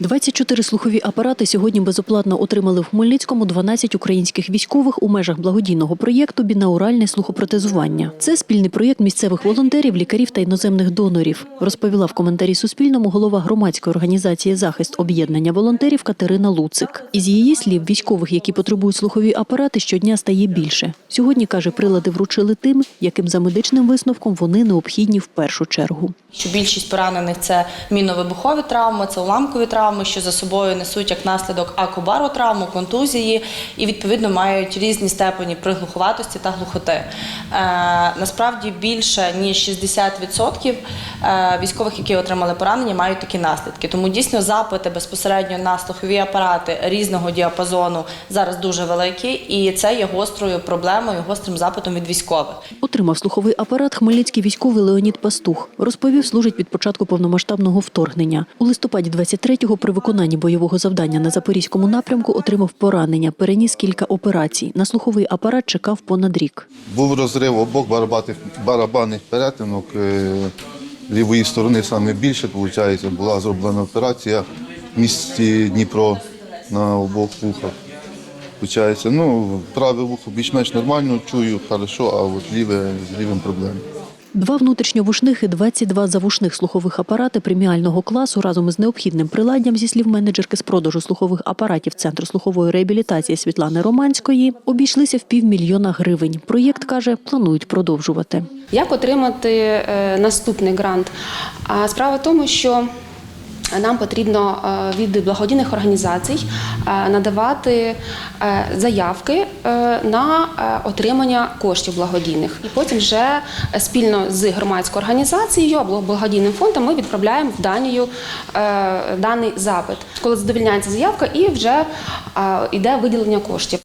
24 слухові апарати сьогодні безоплатно отримали в Хмельницькому 12 українських військових у межах благодійного проєкту Бінауральне слухопротезування. Це спільний проєкт місцевих волонтерів, лікарів та іноземних донорів, розповіла в коментарі Суспільному голова громадської організації Захист об'єднання волонтерів Катерина Луцик. Із її слів, військових, які потребують слухові апарати, щодня стає більше. Сьогодні каже, прилади вручили тим, яким за медичним висновком вони необхідні в першу чергу. Що більшість поранених це мінно-вибухові травми, це уламкові травми, що за собою несуть як наслідок акубаротравму, контузії і відповідно мають різні степені приглуховатості та глухоти. Е, насправді більше ніж 60% е, військових, які отримали поранення, мають такі наслідки. Тому дійсно запити безпосередньо на слухові апарати різного діапазону зараз дуже великі, і це є гострою проблемою, гострим запитом від військових. Отримав слуховий апарат хмельницький військовий Леонід Пастух. Розповів, служить від початку повномасштабного вторгнення. У листопаді 23-го при виконанні бойового завдання на запорізькому напрямку отримав поранення, переніс кілька операцій. На слуховий апарат чекав понад рік. Був розрив обох барабанних, перетинок е, лівої сторони саме більше, виходить, була зроблена операція в місті Дніпро на обох вухах. Получається, ну, праве вухо більш-менш нормально чую, хорошо, а от ліве з лівим проблем. Два внутрішньовушних і 22 завушних слухових апарати преміального класу разом із необхідним приладдям, зі слів менеджерки з продажу слухових апаратів Центру слухової реабілітації Світлани Романської, обійшлися в півмільйона гривень. Проєкт, каже, планують продовжувати. Як отримати е, наступний грант? А справа в тому, що нам потрібно е, від благодійних організацій е, надавати е, заявки на отримання коштів благодійних. І потім вже спільно з громадською організацією або благодійним фондом ми відправляємо в Данію даний запит. Коли задовільняється заявка, і вже йде виділення коштів.